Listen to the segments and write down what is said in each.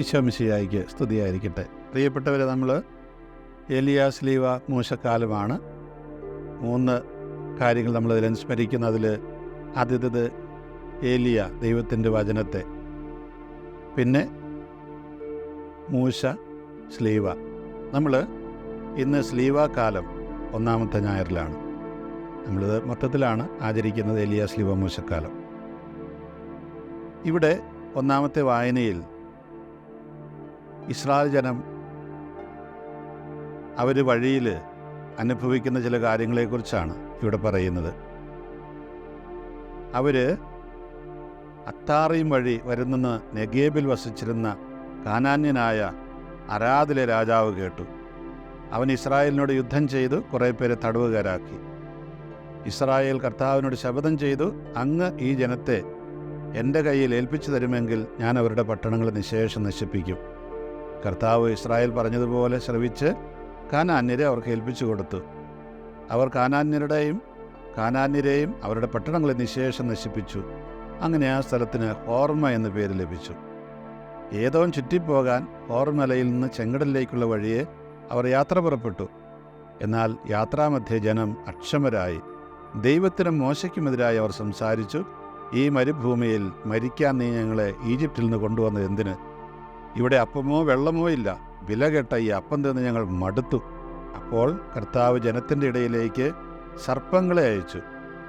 ഈശോമിശിയായിക്ക് സ്തുതിയായിരിക്കട്ടെ. പ്രിയപ്പെട്ടവരെ നമ്മൾ ഏലിയാസ് ലീവ മൂശക്കാലമാണ്. മൂന്ന് കാര്യങ്ങൾ നമ്മൾ നമ്മളതിൽ അനുസ്മരിക്കുന്നതിൽ ആദ്യത്തേത് ഏലിയ ദൈവത്തിന്റെ വചനത്തെ. പിന്നെ മൂശ സ്ലീവ. നമ്മൾ ഇന്ന് സ്ലീവ കാലം ഒന്നാമത്തെ ഞായറിലാണ്. നമ്മളിത് മൊത്തത്തിലാണ് ആചരിക്കുന്നത് ഏലിയ സ്ലീവ മൂശക്കാലം. ഇവിടെ ഒന്നാമത്തെ വായനയിൽ ഇസ്രായേൽ ജനം അവർ വഴിയിൽ അനുഭവിക്കുന്ന ചില കാര്യങ്ങളെക്കുറിച്ചാണ് ഇവിടെ പറയുന്നത്. അവർ അത്താറിയും വഴി വരുന്നെന്ന് നെഗേബിൽ വസിച്ചിരുന്ന കാനാന്യനായ അരാദിലെ രാജാവ് കേട്ടു. അവൻ ഇസ്രായേലിനോട് യുദ്ധം ചെയ്തു കുറേ പേരെ തടവുകാരാക്കി. ഇസ്രായേൽ കർത്താവിനോട് ശപഥം ചെയ്തു അങ്ങ് ഈ ജനത്തെ എന്റെ കയ്യിൽ ഏൽപ്പിച്ചു തരുമെങ്കിൽ ഞാൻ അവരുടെ പട്ടണങ്ങളെ നിശേഷം നശിപ്പിക്കും. കർത്താവ് ഇസ്രായേൽ പറഞ്ഞതുപോലെ ശ്രവിച്ച് കാനാന്യരെ അവർക്ക് ഏൽപ്പിച്ചു കൊടുത്തു. അവർ കാനാന്യരുടെയും കാനാന്യരെയും അവരുടെ പട്ടണങ്ങളെ നിശേഷം നശിപ്പിച്ചു. അങ്ങനെ ആ സ്ഥലത്തിന് ഹോർമ എന്ന പേര് ലഭിച്ചു. ഏതോ ചുറ്റിപ്പോകാൻ ഹോർമലയിൽ നിന്ന് ചെങ്കടലിലേക്കുള്ള വഴിയെ അവർ യാത്ര പുറപ്പെട്ടു. എന്നാൽ യാത്രാമധ്യേ ജനം അക്ഷമരായി. ദൈവത്തിനും മോശയ്ക്കുമെതിരായി അവർ സംസാരിച്ചു. ഈ മരുഭൂമിയിൽ മരിക്കാൻ നീ ഞങ്ങളെ ഈജിപ്തിൽ നിന്ന് കൊണ്ടുവന്നത് എന്തിന്? ഇവിടെ അപ്പമോ വെള്ളമോ ഇല്ല. വില കെട്ട ഈ അപ്പം തിന്ന് ഞങ്ങൾ മടുത്തു. അപ്പോൾ കർത്താവ് ജനത്തിന്റെ ഇടയിലേക്ക് സർപ്പങ്ങളെ അയച്ചു.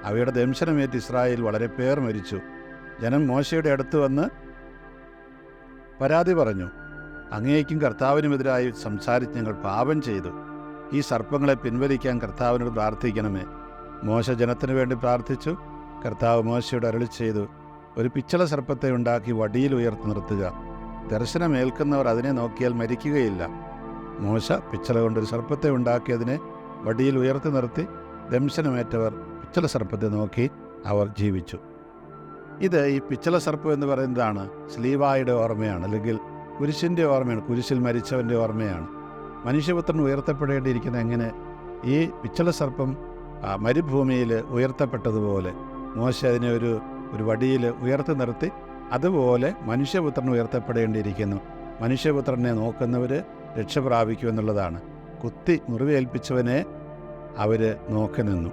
അവയുടെ ദംശനമേറ്റ് ഇസ്രായേൽ വളരെ പേർ മരിച്ചു. ജനം മോശയുടെ അടുത്ത് വന്ന് പരാതി പറഞ്ഞു. അങ്ങേക്കും കർത്താവിനുമെതിരായി സംസാരിച്ച് ഞങ്ങൾ പാപം ചെയ്തു. ഈ സർപ്പങ്ങളെ പിൻവലിക്കാൻ കർത്താവിനോട് പ്രാർത്ഥിക്കണമേ. മോശ ജനത്തിനു വേണ്ടി പ്രാർത്ഥിച്ചു. കർത്താവ് മോശയോട് അരളി ചെയ്തു. ഒരു പിച്ചള സർപ്പത്തെ ഉണ്ടാക്കി വടിയിൽ ഉയർത്തി നിർത്തുക. ദർശനമേൽക്കുന്നവർ അതിനെ നോക്കിയാൽ മരിക്കുകയില്ല. മോശ പിച്ചള കൊണ്ടൊരു സർപ്പത്തെ ഉണ്ടാക്കിയതിനെ വടിയിൽ ഉയർത്തി നിർത്തി ദംശനമേറ്റവർ പിച്ചള സർപ്പത്തെ നോക്കി അവർ ജീവിച്ചു. ഇത് ഈ പിച്ചള സർപ്പം എന്ന് പറയുന്നതാണ് സ്ലീവായുടെ ഓർമ്മയാണ് അല്ലെങ്കിൽ കുരിശിന്റെ ഓർമ്മയാണ് കുരിശിൽ മരിച്ചവന്റെ ഓർമ്മയാണ്. മനുഷ്യപുത്രൻ ഉയർത്തപ്പെടേണ്ടിയിരിക്കുന്ന എങ്ങനെ ഈ പിച്ചള സർപ്പം മരുഭൂമിയിൽ ഉയർത്തപ്പെട്ടതുപോലെ മോശ അതിനെ ഒരു ഒരു വടിയിൽ ഉയർത്തി നിർത്തി അതുപോലെ മനുഷ്യപുത്രൻ ഉയർത്തപ്പെടേണ്ടിയിരിക്കുന്നു. മനുഷ്യപുത്രനെ നോക്കുന്നവർ രക്ഷ പ്രാപിക്കുമെന്നുള്ളതാണ് കുത്തി മുറിവേൽപ്പിച്ചവനെ അവർ നോക്കി നിന്നു.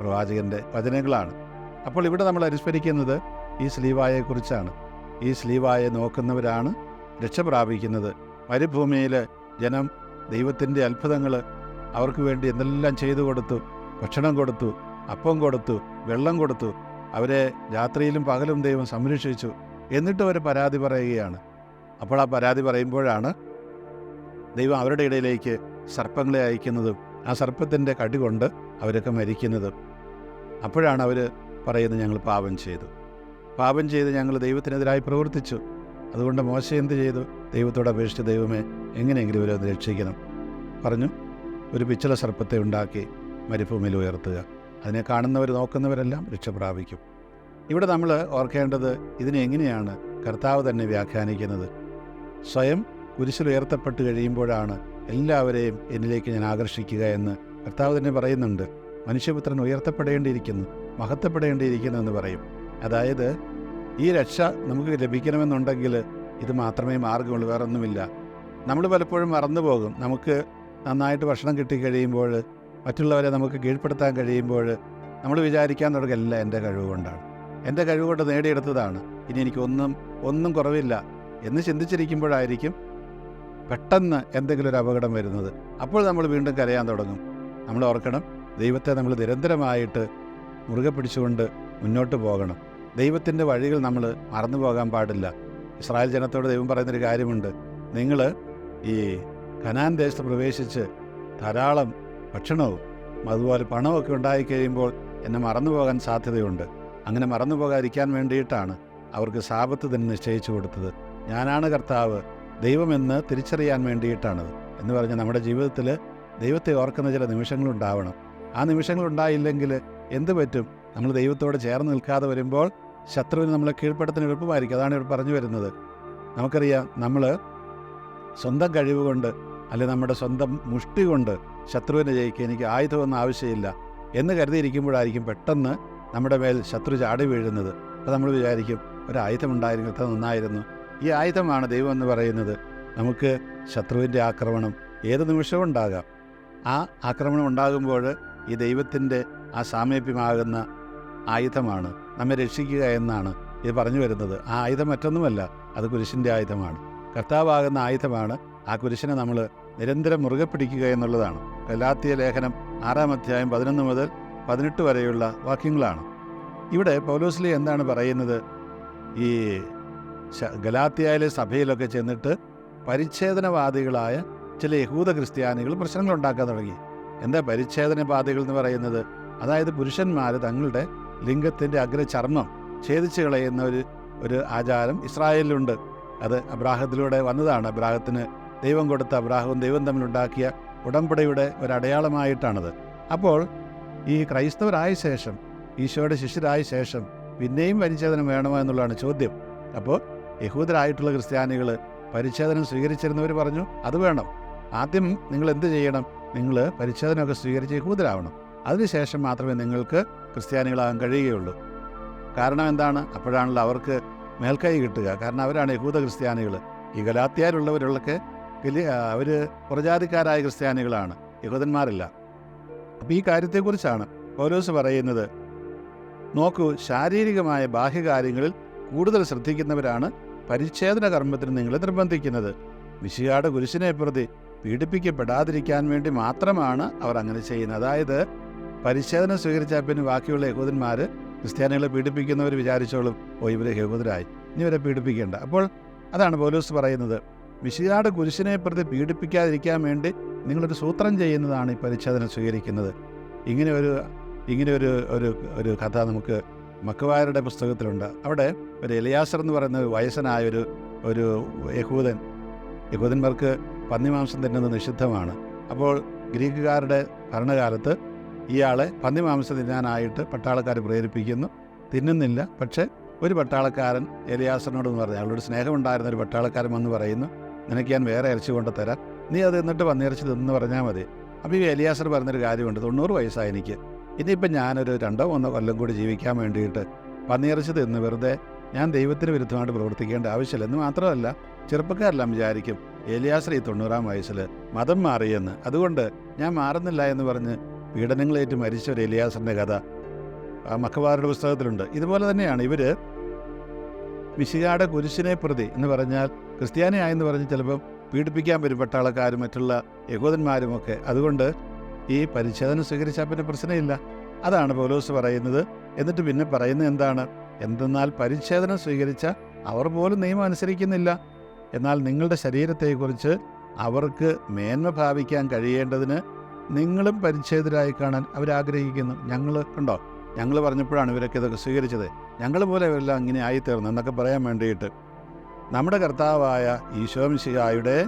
പ്രവാചകന്റെ വചനങ്ങളാണ്. അപ്പോൾ ഇവിടെ നമ്മൾ അനുസ്മരിക്കുന്നത് ഈ സ്ലീവായെക്കുറിച്ചാണ്. ഈ സ്ലീവായെ നോക്കുന്നവരാണ് രക്ഷ പ്രാപിക്കുന്നത്. മരുഭൂമിയിൽ ജനം ദൈവത്തിന്റെ അത്ഭുതങ്ങൾ അവർക്ക് വേണ്ടി എന്തെല്ലാം ചെയ്തു കൊടുത്തു ഭക്ഷണം കൊടുത്തു അപ്പം കൊടുത്തു വെള്ളം കൊടുത്തു അവരെ രാത്രിയിലും പകലും ദൈവം സംരക്ഷിച്ചു. എന്നിട്ട് അവർ പരാതി പറയുകയാണ്. അപ്പോൾ ആ പരാതി പറയുമ്പോഴാണ് ദൈവം അവരുടെ ഇടയിലേക്ക് സർപ്പങ്ങളെ അയക്കുന്നതും. ആ സർപ്പത്തിന്റെ കടി കൊണ്ട് അവരൊക്കെ മരിക്കുന്നതും. അപ്പോഴാണ് അവർ പറയുന്നത് ഞങ്ങൾ പാപം ചെയ്തു. പാപം ചെയ്ത് ഞങ്ങൾ ദൈവത്തിനെതിരായി പ്രവർത്തിച്ചു. അതുകൊണ്ട് മോശ എന്ത് ചെയ്തു? ദൈവത്തോട് അപേക്ഷിച്ച് ദൈവമേ എങ്ങനെയെങ്കിലും ഇവരെ ഒന്ന് രക്ഷിക്കണം. പറഞ്ഞു ഒരു പിച്ചള സർപ്പത്തെ ഉണ്ടാക്കി മരുഭൂമിയിൽ ഉയർത്തുക. അതിനെ കാണുന്നവർ നോക്കുന്നവരെല്ലാം രക്ഷ പ്രാപിക്കും ഇവിടെ നമ്മൾ ഓർക്കേണ്ടത് ഇതിനെ എങ്ങനെയാണ് കർത്താവ് തന്നെ വ്യാഖ്യാനിക്കുന്നത്? സ്വയം കുരിശിലുയർത്തപ്പെട്ട് കഴിയുമ്പോഴാണ് എല്ലാവരെയും എന്നിലേക്ക് ഞാൻ ആകർഷിക്കുക എന്ന് കർത്താവ് തന്നെ പറയുന്നുണ്ട്. മനുഷ്യപുത്രൻ ഉയർത്തപ്പെടേണ്ടിയിരിക്കുന്നു മഹത്വപ്പെടേണ്ടിയിരിക്കുന്നു എന്ന് പറയും. അതായത് ഈ രക്ഷ നമുക്ക് ലഭിക്കണമെന്നുണ്ടെങ്കിൽ ഇത് മാത്രമേ മാർഗമുള്ളൂ വേറെ ഒന്നുമില്ല നമ്മൾ പലപ്പോഴും മറന്നു പോകും. നമുക്ക് നന്നായിട്ട് ഭക്ഷണം കിട്ടിക്കഴിയുമ്പോൾ മറ്റുള്ളവരെ നമുക്ക് കീഴ്പ്പെടുത്താൻ കഴിയുമ്പോൾ നമ്മൾ വിചാരിക്കാൻ തുടങ്ങില്ല എന്റെ കഴിവ് കൊണ്ടാണ്. എന്റെ കഴിവുകൊണ്ട് നേടിയെടുത്തതാണ്. ഇനി എനിക്കൊന്നും ഒന്നും കുറവില്ല. എന്ന് ചിന്തിച്ചിരിക്കുമ്പോഴായിരിക്കും പെട്ടെന്ന് എന്തെങ്കിലും ഒരു അപകടം വരുന്നത്. അപ്പോൾ നമ്മൾ വീണ്ടും കരയാൻ തുടങ്ങും. നമ്മൾ ഓർക്കണം ദൈവത്തെ നമ്മൾ നിരന്തരമായിട്ട് മുറുകെ പിടിച്ചുകൊണ്ട് മുന്നോട്ട് പോകണം. ദൈവത്തിന്റെ വഴികൾ നമ്മൾ മറന്നു പോകാൻ പാടില്ല. ഇസ്രായേൽ ജനത്തോട് ദൈവം പറയുന്നൊരു കാര്യമുണ്ട്. നിങ്ങൾ ഈ കനാൻ ദേശത്ത് പ്രവേശിച്ച് ധാരാളം ഭക്ഷണവും അതുപോലെ പണമൊക്കെ ഉണ്ടായിക്കഴിയുമ്പോൾ എന്നെ മറന്നു പോകാൻ സാധ്യതയുണ്ട്. അങ്ങനെ മറന്നു പോകാതിരിക്കാൻ വേണ്ടിയിട്ടാണ് അവർക്ക് സാപത്ത് തന്നെ നിശ്ചയിച്ചു കൊടുത്തത്. ഞാനാണ് കർത്താവ് ദൈവമെന്ന് തിരിച്ചറിയാൻ വേണ്ടിയിട്ടാണത് എന്ന് പറഞ്ഞാൽ നമ്മുടെ ജീവിതത്തിൽ ദൈവത്തെ ഓർക്കുന്ന ചില നിമിഷങ്ങളുണ്ടാവണം ആ നിമിഷങ്ങളുണ്ടായില്ലെങ്കിൽ എന്ത് പറ്റും? നമ്മൾ ദൈവത്തോട് ചേർന്ന് നിൽക്കാതെ വരുമ്പോൾ ശത്രുവിന് നമ്മളെ കീഴ്പ്പെടുത്തിന് എളുപ്പമായിരിക്കും അതാണ് ഇവിടെ പറഞ്ഞു വരുന്നത്. നമുക്കറിയാം നമ്മൾ സ്വന്തം കഴിവ് കൊണ്ട് അല്ലെ നമ്മുടെ സ്വന്തം മുഷ്ടി കൊണ്ട് ശത്രുവിനെ ജയിക്കുക എനിക്ക് ആയുധമൊന്നും ആവശ്യമില്ല എന്ന് കരുതിയിരിക്കുമ്പോഴായിരിക്കും പെട്ടെന്ന് നമ്മുടെ മേൽ ശത്രു ചാടി വീഴുന്നത്. അപ്പോൾ നമ്മൾ വിചാരിക്കും ഒരു ആയുധം ഉണ്ടായിരുന്നു എത്ര നന്നായിരുന്നു. ഈ ആയുധമാണ് ദൈവം എന്ന് പറയുന്നത്. നമുക്ക് ശത്രുവിന്റെ ആക്രമണം ഏത് നിമിഷവും ഉണ്ടാകാം. ആ ആക്രമണം ഉണ്ടാകുമ്പോൾ ഈ ദൈവത്തിന്റെ ആ സാമീപ്യമാകുന്ന ആയുധമാണ് നമ്മെ രക്ഷിക്കുക എന്നാണ് ഇത് പറഞ്ഞു വരുന്നത്. ആ ആയുധം മറ്റൊന്നുമല്ല അത് കുരിശിന്റെ ആയുധമാണ്. കർത്താവാകുന്ന ആയുധമാണ് ആ കുരിശിനെ നമ്മൾ നിരന്തരം മുറുകെ പിടിക്കുക എന്നുള്ളതാണ്. കലാത്തിയ ലേഖനം ആറാം അധ്യായം പതിനൊന്ന് മുതൽ പതിനെട്ട് വരെയുള്ള വാക്യങ്ങളാണ്. ഇവിടെ പൗലോസ്ലി എന്താണ് പറയുന്നത്? ഈ ഗലാത്തിയയിലെ സഭയിലൊക്കെ ചെന്നിട്ട് പരിച്ഛേദനവാദികളായ ചില യഹൂദ ക്രിസ്ത്യാനികൾ പ്രശ്നങ്ങൾ ഉണ്ടാക്കാൻ തുടങ്ങി. എന്താ പരിച്ഛേദനവാദികൾ എന്ന് പറയുന്നത്? അതായത് പുരുഷന്മാർ തങ്ങളുടെ ലിംഗത്തിന്റെ അഗ്രചർമ്മം ഛേദിച്ച് കളയുന്ന ഒരു ഒരു ആചാരം ഇസ്രായേലിലുണ്ട്. അത് അബ്രാഹത്തിലൂടെ വന്നതാണ്. അബ്രാഹത്തിന് ദൈവം കൊടുത്ത അബ്രാഹവും ദൈവം തമ്മിലുണ്ടാക്കിയ ഉടമ്പടിയുടെ ഒരു അടയാളമായിട്ടാണത് അപ്പോൾ ഈ ക്രൈസ്തവരായ ശേഷം ഈശോയുടെ ശിഷ്യരായ ശേഷം പിന്നെയും പരിച്ഛേദനം വേണമോ എന്നുള്ളതാണ് ചോദ്യം. അപ്പോൾ യഹൂദരായിട്ടുള്ള ക്രിസ്ത്യാനികൾ പരിച്ഛേദനം സ്വീകരിച്ചിരുന്നവർ പറഞ്ഞു അത് വേണം. ആദ്യം നിങ്ങൾ എന്ത് ചെയ്യണം? നിങ്ങൾ പരിച്ഛേദനമൊക്കെ സ്വീകരിച്ച് യഹൂദരാവണം. അതിനുശേഷം മാത്രമേ നിങ്ങൾക്ക് ക്രിസ്ത്യാനികളാകാൻ കഴിയുകയുള്ളൂ. കാരണം എന്താണ്? അപ്പോഴാണല്ലോ അവർക്ക് മേൽക്കൈ കിട്ടുക. കാരണം അവരാണ് യഹൂദ ക്രിസ്ത്യാനികൾ ഈ ഗലാത്തിയാരുള്ളവരുള്ളൊക്കെ വലിയ അവർ പുറജാതിക്കാരായ ക്രിസ്ത്യാനികളാണ്. യഹൂദന്മാരല്ല. അപ്പോൾ ഈ കാര്യത്തെക്കുറിച്ചാണ് പൗലോസ് പറയുന്നത്. നോക്കൂ ശാരീരികമായ ബാഹ്യകാര്യങ്ങളിൽ കൂടുതൽ ശ്രദ്ധിക്കുന്നവരാണ് പരിച്ഛേദന കർമ്മത്തിന് നിങ്ങളെ നിർബന്ധിക്കുന്നത്. വിശിയാട് കുരിശിനെ പ്രതി പീഡിപ്പിക്കപ്പെടാതിരിക്കാൻ വേണ്ടി മാത്രമാണ് അവർ അങ്ങനെ ചെയ്യുന്നത്. അതായത് പരിച്ഛേദന സ്വീകരിച്ചാൽ പിന്നെ ബാക്കിയുള്ള യഹൂദന്മാർ ക്രിസ്ത്യാനികളെ പീഡിപ്പിക്കുന്നവർ വിചാരിച്ചോളും ഓ ഇവരെ യഹൂദരായി ഇനി ഇവരെ പീഡിപ്പിക്കേണ്ട. അപ്പോൾ അതാണ് പോലീസ് പറയുന്നത്. വിശിയാട് കുരിശിനെ പ്രതി പീഡിപ്പിക്കാതിരിക്കാൻ വേണ്ടി നിങ്ങളൊരു സൂത്രം ചെയ്യുന്നതാണ് ഈ പരിച്ഛേദന സ്വീകരിക്കുന്നത്. ഇങ്ങനെ ഒരു ഇങ്ങനെ ഒരു ഒരു ഒരു കഥ നമുക്ക് മക്കുവാരുടെ പുസ്തകത്തിലുണ്ട്. അവിടെ ഒരു എലിയാസർ എന്ന് പറയുന്ന ഒരു വയസ്സനായ ഒരു ഒരു യഹൂദൻ യഹൂദന്മാർക്ക് പന്നിമാംസം തിന്നുന്നത് നിഷിദ്ധമാണ്. അപ്പോൾ ഗ്രീക്കുകാരുടെ ഭരണകാലത്ത് ഇയാളെ പന്നിമാംസം തിന്നാനായിട്ട് പട്ടാളക്കാർ പ്രേരിപ്പിക്കുന്നു. തിന്നുന്നില്ല. പക്ഷേ ഒരു പട്ടാളക്കാരൻ എലിയാസറിനോട് എന്ന് പറഞ്ഞു അയാളോട് സ്നേഹമുണ്ടായിരുന്ന ഒരു പട്ടാളക്കാരൻ വന്ന് പറയുന്നു നിനക്ക് ഞാൻ വേറെ ഇറച്ചി കൊണ്ട് തരാം. നീ അത് എന്നിട്ട് പന്നിയിറച്ചി തിന്ന് പറഞ്ഞാൽ മതി. അപ്പോൾ ഈ എലിയാസർ പറഞ്ഞൊരു കാര്യമുണ്ട്. തൊണ്ണൂറ് വയസ്സായി എനിക്ക്. ഇനിയിപ്പം ഞാനൊരു രണ്ടോ മൂന്നോ കൊല്ലം കൂടി ജീവിക്കാൻ വേണ്ടിയിട്ട് പന്നിയിറച്ചി തിന്ന് വെറുതെ ഞാൻ ദൈവത്തിന് വിരുദ്ധമായിട്ട് പ്രവർത്തിക്കേണ്ട ആവശ്യമില്ല. എന്ന് മാത്രമല്ല ചെറുപ്പക്കാരെല്ലാം വിചാരിക്കും എലിയാസർ ഈ തൊണ്ണൂറാം വയസ്സിൽ മതം മാറിയെന്ന്. അതുകൊണ്ട് ഞാൻ മാറുന്നില്ല എന്ന് പറഞ്ഞ് പീഡനങ്ങളേറ്റ് മരിച്ച ഒരു എലിയാസറിന്റെ കഥ ആ മക്കവാരുടെ പുസ്തകത്തിലുണ്ട്. ഇതുപോലെ തന്നെയാണ് ഇവർ മിശികാടെ കുരിശിനെ പ്രതി എന്ന് പറഞ്ഞാൽ ക്രിസ്ത്യാനിയായെന്ന് പറഞ്ഞ് ചിലപ്പം പീഡിപ്പിക്കാൻ വരും പട്ടാളക്കാരും മറ്റുള്ള യഹൂദന്മാരുമൊക്കെ. അതുകൊണ്ട് ഈ പരിച്ഛേദന സ്വീകരിച്ചാൽ പിന്നെ പ്രശ്നമില്ല. അതാണ് പൗലോസ് പറയുന്നത്. എന്നിട്ട് പിന്നെ പറയുന്നത് എന്താണ്? എന്തെന്നാൽ പരിച്ഛേദനം സ്വീകരിച്ച അവർ പോലും നിയമം അനുസരിക്കുന്നില്ല. എന്നാൽ നിങ്ങളുടെ ശരീരത്തെക്കുറിച്ച് അവർക്ക് മേന്മ ഭാവിക്കാൻ കഴിയേണ്ടതിന് നിങ്ങളും പരിച്ഛേദരായി കാണാൻ അവരാഗ്രഹിക്കുന്നു. ഞങ്ങൾ ഉണ്ടോ ഞങ്ങൾ പറഞ്ഞപ്പോഴാണ് ഇവരൊക്കെ ഇതൊക്കെ സ്വീകരിച്ചത്. ഞങ്ങൾ പോലെ ഇവരെല്ലാം ഇങ്ങനെ ആയിത്തീർന്നു എന്നൊക്കെ പറയാൻ വേണ്ടിയിട്ട്. നമ്മുടെ കർത്താവായ ഈശോമിശിഹായുടെ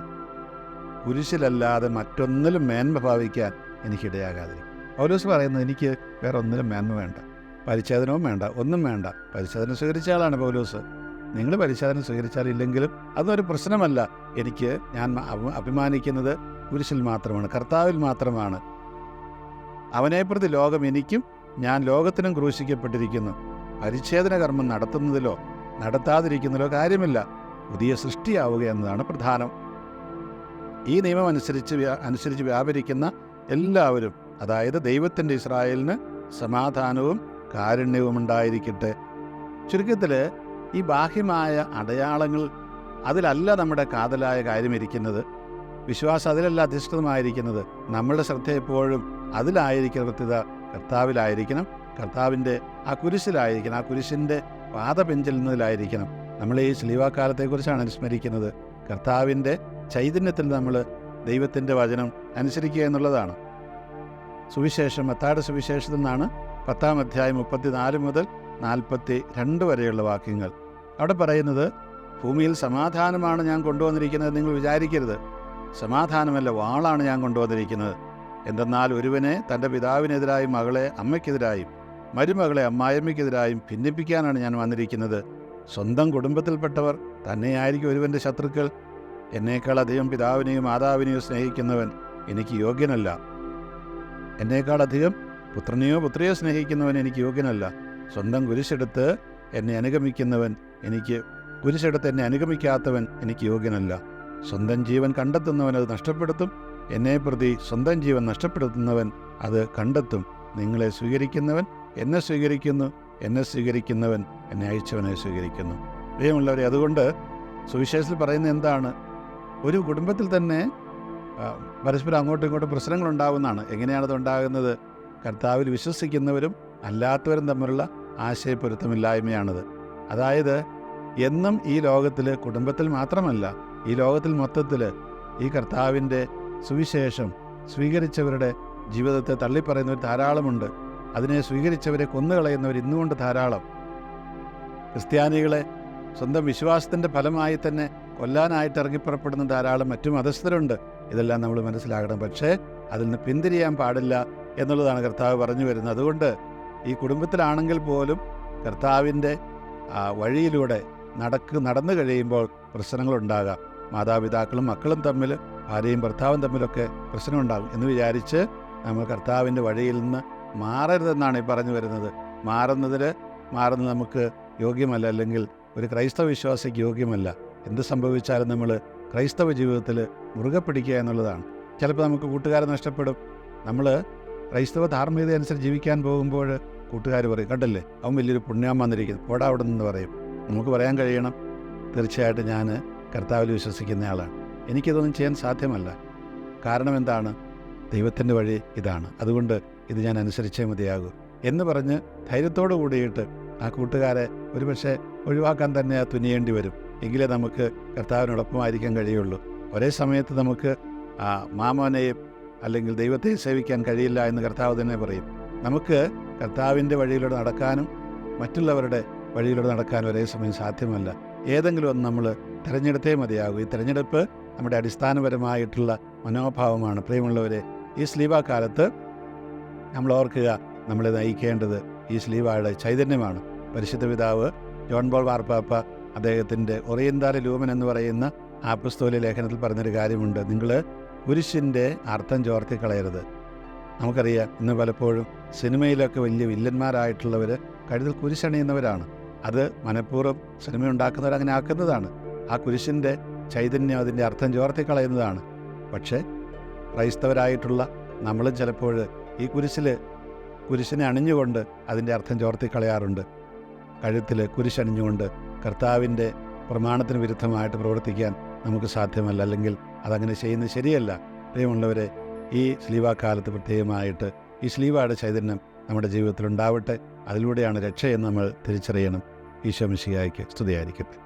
കുരിശിലല്ലാതെ മറ്റൊന്നിലും മേന്മ ഭാവിക്കാൻ എനിക്കിടയാകാതെ പൗലോസ് പറയുന്നത് എനിക്ക് വേറെ ഒന്നിലും മേന്മ വേണ്ട പരിച്ഛേദനവും വേണ്ട ഒന്നും വേണ്ട. പരിച്ഛേദന സ്വീകരിച്ച ആളാണ് പൗലോസ്. നിങ്ങൾ പരിശോധന സ്വീകരിച്ചാലില്ലെങ്കിലും അതൊരു പ്രശ്നമല്ല. എനിക്ക് ഞാൻ അഭിമാനിക്കുന്നത് കുരിശിൽ മാത്രമാണ് കർത്താവിൽ മാത്രമാണ്. അവനെ പ്രതി ലോകം എനിക്കും ഞാൻ ലോകത്തിനും ക്രൂശിക്കപ്പെട്ടിരിക്കുന്നു. പരിച്ഛേദന കർമ്മം നടത്തുന്നതിലോ നടത്താതിരിക്കുന്നതിലോ കാര്യമില്ല. പുതിയ സൃഷ്ടിയാവുക എന്നതാണ് പ്രധാനം. ഈ നിയമം അനുസരിച്ച് അനുസരിച്ച് വ്യാപരിക്കുന്ന എല്ലാവരും അതായത് ദൈവത്തിന്റെ ഇസ്രായേലിന് സമാധാനവും കാരുണ്യവും ഉണ്ടായിരിക്കട്ടെ. ചുരുക്കത്തിൽ ഈ ബാഹ്യമായ അടയാളങ്ങൾ അതിലല്ല നമ്മുടെ കാതലായ കാര്യം ഇരിക്കുന്നത് വിശ്വാസം അതിലല്ല അധിഷ്ഠിതമായിരിക്കുന്നത്. നമ്മളുടെ ശ്രദ്ധ എപ്പോഴും അതിലായിരിക്കണം കൃത്യത. കർത്താവിലായിരിക്കണം. കർത്താവിന്റെ ആ കുരിശിലായിരിക്കണം. ആ കുരിശിന്റെ പാത പിഞ്ചെല്ലുന്നതിലായിരിക്കണം നമ്മൾ ഈ ശ്ലീവാക്കാലത്തെക്കുറിച്ചാണ് അനുസ്മരിക്കുന്നത്. കർത്താവിന്റെ ചൈതന്യത്തിൽ നമ്മൾ ദൈവത്തിന്റെ വചനം അനുസരിക്കുക എന്നുള്ളതാണ്. സുവിശേഷം മത്തായുടെ സുവിശേഷത്തിൽ നിന്നാണ് പത്താം അധ്യായം മുപ്പത്തിനാല് മുതൽ നാൽപ്പത്തി രണ്ട് വരെയുള്ള വാക്യങ്ങൾ. അവിടെ പറയുന്നത് ഭൂമിയിൽ സമാധാനമാണ് ഞാൻ കൊണ്ടുവന്നിരിക്കുന്നത് നിങ്ങൾ വിചാരിക്കരുത്. സമാധാനമല്ല വാളാണ് ഞാൻ കൊണ്ടുവന്നിരിക്കുന്നത്. എന്തെന്നാൽ ഒരുവനെ തന്റെ പിതാവിനെതിരായും മകളെ അമ്മയ്ക്കെതിരായും മരുമകളെ അമ്മായിയമ്മയ്ക്കെതിരായും ഭിന്നിപ്പിക്കാനാണ് ഞാൻ വന്നിരിക്കുന്നത്. സ്വന്തം കുടുംബത്തിൽപ്പെട്ടവർ തന്നെയായിരിക്കും ഒരുവന്റെ ശത്രുക്കൾ. എന്നേക്കാൾ അധികം പിതാവിനെയും മാതാവിനെയോ സ്നേഹിക്കുന്നവൻ എനിക്ക് യോഗ്യനല്ല. എന്നേക്കാളധികം പുത്രനെയോ പുത്രിയോ സ്നേഹിക്കുന്നവൻ എനിക്ക് യോഗ്യനല്ല. സ്വന്തം കുരിശെടുത്ത് എന്നെ അനുഗമിക്കുന്നവൻ എനിക്ക് കുരിശെടുത്ത് എന്നെ അനുഗമിക്കാത്തവൻ എനിക്ക് യോഗ്യനല്ല. സ്വന്തം ജീവൻ കണ്ടെത്തുന്നവൻ അത് നഷ്ടപ്പെടുത്തും. എന്നെ പ്രതി സ്വന്തം ജീവൻ നഷ്ടപ്പെടുത്തുന്നവൻ അത് കണ്ടെത്തും. നിങ്ങളെ സ്വീകരിക്കുന്നവൻ എന്നെ സ്വീകരിക്കുന്നു. എന്നെ സ്വീകരിക്കുന്നവൻ എന്നെ അയച്ചവനെ സ്വീകരിക്കുന്നു. പ്രിയമുള്ളവരെ അതുകൊണ്ട് സുവിശേഷത്തിൽ പറയുന്നത് എന്താണ്? ഒരു കുടുംബത്തിൽ തന്നെ പരസ്പരം അങ്ങോട്ടും ഇങ്ങോട്ടും പ്രശ്നങ്ങൾ ഉണ്ടാകുന്നതാണ് എങ്ങനെയാണത് ഉണ്ടാകുന്നത് കർത്താവിൽ വിശ്വസിക്കുന്നവരും അല്ലാത്തവരും തമ്മിലുള്ള ആശയപ്പൊരുത്തമില്ലായ്മയാണത്. അതായത് എന്നും ഈ ലോകത്തിൽ കുടുംബത്തിൽ മാത്രമല്ല ഈ ലോകത്തിൽ മൊത്തത്തിൽ ഈ കർത്താവിന്റെ സുവിശേഷം സ്വീകരിച്ചവരുടെ ജീവിതത്തെ തള്ളിപ്പറയുന്നവർ ധാരാളമുണ്ട്. അതിനെ സ്വീകരിച്ചവരെ കൊന്നുകളയുന്നവർ ഇന്നുകൊണ്ട് ധാരാളം. ക്രിസ്ത്യാനികളെ സ്വന്തം വിശ്വാസത്തിന്റെ ഫലമായി തന്നെ കൊല്ലാനായിട്ട് ഇറങ്ങിപ്പുറപ്പെടുന്ന ധാരാളം മറ്റു മതസ്ഥരുണ്ട്. ഇതെല്ലാം നമ്മൾ മനസ്സിലാകണം. പക്ഷേ അതിൽ നിന്ന് പിന്തിരിയാൻ പാടില്ല എന്നുള്ളതാണ് കർത്താവ് പറഞ്ഞു വരുന്നത്. അതുകൊണ്ട് ഈ കുടുംബത്തിലാണെങ്കിൽ പോലും കർത്താവിന്റെ വഴിയിലൂടെ നടക്ക് നടന്നു കഴിയുമ്പോൾ പ്രശ്നങ്ങളുണ്ടാകാം. മാതാപിതാക്കളും മക്കളും തമ്മിൽ ഭാര്യയും ഭർത്താവും തമ്മിലൊക്കെ പ്രശ്നമുണ്ടാകും എന്ന് വിചാരിച്ച് നമ്മൾ കർത്താവിന്റെ വഴിയിൽ നിന്ന് മാറരുതെന്നാണ് ഈ പറഞ്ഞു വരുന്നത്. മാറുന്നതിൽ മാറുന്ന നമുക്ക് യോഗ്യമല്ല. അല്ലെങ്കിൽ ഒരു ക്രൈസ്തവ വിശ്വാസിക്ക് യോഗ്യമല്ല. എന്ത് സംഭവിച്ചാലും നമ്മൾ ക്രൈസ്തവ ജീവിതത്തിൽ മുറുകെ പിടിക്കുക എന്നുള്ളതാണ്. ചിലപ്പോൾ നമുക്ക് കൂട്ടുകാരെ നഷ്ടപ്പെടും. നമ്മൾ ക്രൈസ്തവ ധാർമ്മികത അനുസരിച്ച് ജീവിക്കാൻ പോകുമ്പോൾ കൂട്ടുകാർ പറയും കണ്ടല്ലേ? അവൻ വലിയൊരു പുണ്യം വന്നിരിക്കുന്നു. പോടാ അവിടെ നിന്ന് പറയും. നമുക്ക് പറയാൻ കഴിയണം. തീർച്ചയായിട്ടും ഞാൻ കർത്താവിൽ വിശ്വസിക്കുന്ന ആളാണ്. എനിക്കിതൊന്നും ചെയ്യാൻ സാധ്യമല്ല. കാരണം എന്താണ്? ദൈവത്തിന്റെ വഴി ഇതാണ്. അതുകൊണ്ട് ഇത് ഞാൻ അനുസരിച്ചേ മതിയാകൂ എന്ന് പറഞ്ഞ് ധൈര്യത്തോടു കൂടിയിട്ട് ആ കൂട്ടുകാരെ ഒരുപക്ഷെ ഒഴിവാക്കാൻ തന്നെ തുനിയേണ്ടി വരും. എങ്കിലേ നമുക്ക് കർത്താവിനോടൊപ്പമായിരിക്കാൻ കഴിയുള്ളൂ. ഒരേ സമയത്ത് നമുക്ക് മാമോനെയും അല്ലെങ്കിൽ ദൈവത്തെ സേവിക്കാൻ കഴിയില്ല എന്ന് കർത്താവ് തന്നെ പറയും. നമുക്ക് കർത്താവിന്റെ വഴിയിലൂടെ നടക്കാനും മറ്റുള്ളവരുടെ വഴിയിലൂടെ നടക്കാനും ഒരേ സമയം സാധ്യമല്ല. ഏതെങ്കിലും ഒന്ന് നമ്മൾ തിരഞ്ഞെടുത്തേ മതിയാകും. ഈ തിരഞ്ഞെടുപ്പ് നമ്മുടെ അടിസ്ഥാനപരമായിട്ടുള്ള മനോഭാവമാണ്. പ്രിയമുള്ളവരെ ഈ സ്ലീവ കാലത്ത് നമ്മൾ ഓർക്കുക നമ്മളെ നയിക്കേണ്ടത് ഈ സ്ലീവായുടെ ചൈതന്യമാണ്. പരിശുദ്ധ പിതാവ് ജോൺ ബോൾ വാർപ്പാപ്പ അദ്ദേഹത്തിന്റെ ഒറിയന്താല ലൂമൻ എന്ന് പറയുന്ന ആപ്പസ്തോലി ലേഖനത്തിൽ പറഞ്ഞൊരു കാര്യമുണ്ട്. നിങ്ങൾ കുരിശിന്റെ അർത്ഥം ചോർത്തി കളയരുത്. നമുക്കറിയാം ഇന്ന് പലപ്പോഴും സിനിമയിലൊക്കെ വലിയ വില്ലന്മാരായിട്ടുള്ളവർ കഴുതിൽ കുരിശണിയുന്നവരാണ് അത് മനഃപൂർവം സിനിമ ഉണ്ടാക്കുന്നവർ അങ്ങനെ ആക്കുന്നതാണ്. ആ കുരിശിന്റെ ചൈതന്യം അതിന്റെ അർത്ഥം ചോർത്തി കളയുന്നതാണ്. പക്ഷേ ക്രൈസ്തവരായിട്ടുള്ള നമ്മളും ചിലപ്പോൾ ഈ കുരിശിൽ കുരിശിനെ അണിഞ്ഞുകൊണ്ട് അതിന്റെ അർത്ഥം ചോർത്തി കളയാറുണ്ട്. കഴുത്തിൽ കുരിശണിഞ്ഞുകൊണ്ട് കർത്താവിന്റെ പ്രമാണത്തിന് വിരുദ്ധമായിട്ട് പ്രവർത്തിക്കാൻ നമുക്ക് സാധ്യമല്ല. അല്ലെങ്കിൽ അതങ്ങനെ ചെയ്യുന്നത് ശരിയല്ല. പ്രിയമുള്ളവരെ ഈ സ്ലീവാക്കാലത്ത് പ്രത്യേകമായിട്ട് ഈ സ്ലീവയുടെ ചൈതന്യം നമ്മുടെ ജീവിതത്തിൽ ഉണ്ടാവട്ടെ അതിലൂടെയാണ് രക്ഷയെന്ന് നമ്മൾ തിരിച്ചറിയണം. ഈശോ സ്തുതിയായിരിക്കട്ടെ.